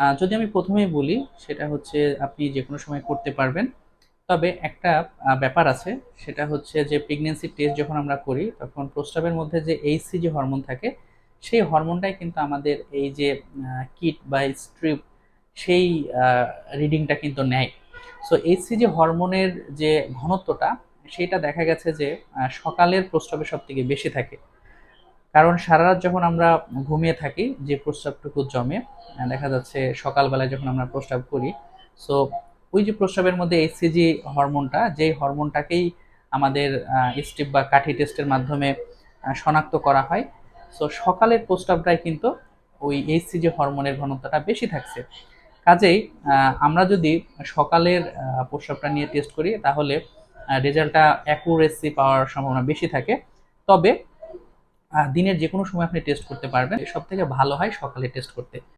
যদি আমি প্রথমেই বলি, সেটা হচ্ছে আপনি যে কোনো সময় করতে পারবেন। তবে একটা ব্যাপার আছে, সেটা হচ্ছে যে প্রেগনেন্সি টেস্ট যখন আমরা করি, তখন প্রস্রাবের মধ্যে যে এইচসিজি হরমোন থাকে, সেই হরমোনটাই কিন্তু আমাদের এই যে কিট বা স্ট্রিপ সেই রিডিংটা কিন্তু নেয়। সো এইচসিজি হরমোনের যে ঘনত্বটা, সেটা দেখা গেছে যে সকালের প্রস্রাবে সব থেকে বেশি থাকে। কারণ সারা রাত যখন আমরা ঘুমিয়ে থাকি, যে প্রস্রাবটুকু জমে দেখা যাচ্ছে সকালবেলায় যখন আমরা প্রস্রাব করি সো ওই যে প্রস্রাবের মধ্যে এইচসিজি হরমোনটা, যেই হরমোনটাকেই আমাদের স্টিপ বা কাঠি টেস্টের মাধ্যমে শনাক্ত করা হয় সো সকালের প্রস্রাবটাই কিন্তু ওই এইচসিজি হরমোনের ঘনত্বটা বেশি থাকছে। কাজেই আমরা যদি সকালের প্রস্রাবটা নিয়ে টেস্ট করি, তাহলে রেজাল্টটা অ্যাকুরেসি পাওয়ার সম্ভাবনা বেশি থাকে। তবে দিনের যে কোনো সময় আপনি টেস্ট করতে পারবেন। সব থেকে ভালো হয় সকালে টেস্ট করতে।